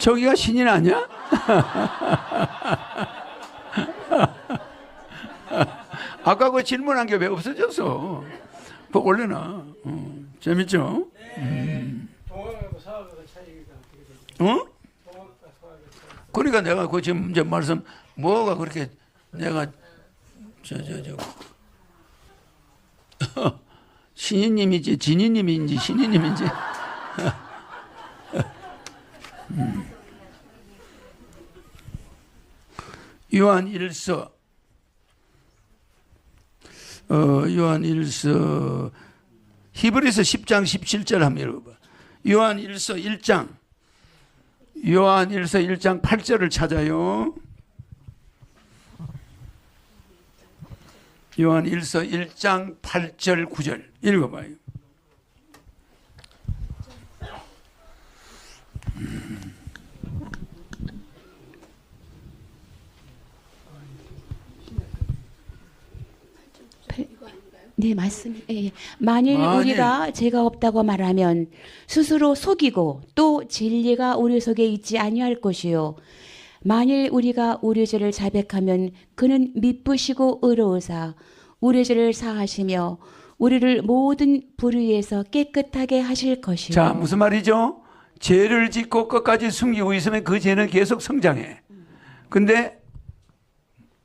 저기가 신인 아니야? 아까 그 질문한 게 왜 없어졌어? 뭐 원래나 어, 재밌죠? 되죠? 어? 그러니까 내가 그 지금 이제 말씀 뭐가 그렇게 내가 저저 저 신인님이지 진인님인지 신인님인지 요한 일서 어 요한 일서 히브리서 10장 17절 한번 읽어봐. 요한 일서 1장 요한 1서 1장 8절을 찾아요. 요한 1서 1장 8절 9절 읽어봐요. 네, 맞습니다. 예, 예. 만일, 만일. 우리가 죄가 없다고 말하면 스스로 속이고 또 진리가 우리 속에 있지 아니할 것이요. 만일 우리가 우리 죄를 자백하면 그는 미쁘시고 의로우사 우리 죄를 사하시며 우리를 모든 불의에서 깨끗하게 하실 것이요. 자, 무슨 말이죠? 죄를 짓고 끝까지 숨기고 있으면 그 죄는 계속 성장해. 근데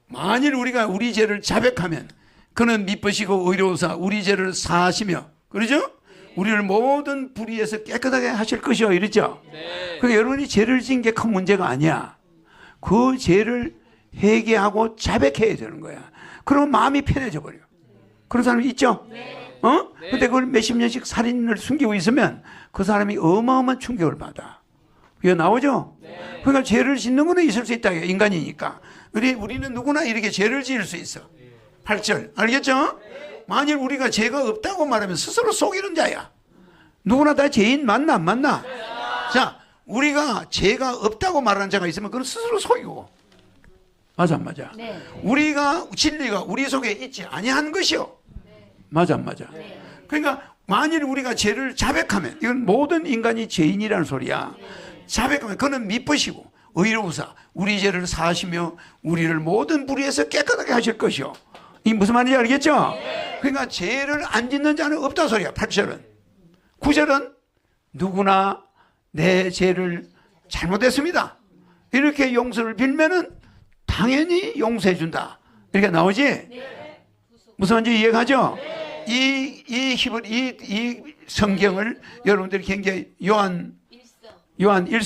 만일 우리가 우리 죄를 자백하면 그는 미쁘시고 의로우사 우리 죄를 사하시며 그러죠? 우리를 모든 불의에서 깨끗하게 하실 것이요 이랬죠? 그러니까 여러분이 죄를 지은 게 큰 문제가 아니야. 그 죄를 회개하고 자백해야 되는 거야. 그러면 마음이 편해져 버려. 그런 사람이 있죠? 어? 근데 그걸 몇십 년씩 살인을 숨기고 있으면 그 사람이 어마어마한 충격을 받아. 그게 나오죠? 그러니까 죄를 짓는 거는 있을 수 있다. 인간이니까. 우리, 우리는 누구나 이렇게 죄를 지을 수 있어. 8절. 알겠죠? 만일 우리가 죄가 없다고 말하면 스스로 속이는 자야. 누구나 다 죄인 맞나, 안 맞나? 자, 우리가 죄가 없다고 말하는 자가 있으면 그건 스스로 속이고. 맞아, 안 맞아? 우리가, 진리가 우리 속에 있지 아니한 것이요. 맞아, 안 맞아? 그러니까 만일 우리가 죄를 자백하면 이건 모든 인간이 죄인이라는 소리야. 자백하면 그는 미쁘시고 의로우사 우리 죄를 사하시며 우리를 모든 불의에서 깨끗하게 하실 것이요. 이 무슨 말인지 알겠죠? 그러니까 죄를 안 짓는 자는 없다 소리야. 8절은. 9절은 누구나 내 죄를 잘못했습니다. 이렇게 용서를 빌면은 당연히 용서해 준다. 이렇게 나오지? 무슨 말인지 이해가죠? 이, 이 히브, 이, 이 성경을 여러분들이 굉장히 요한, 요한 1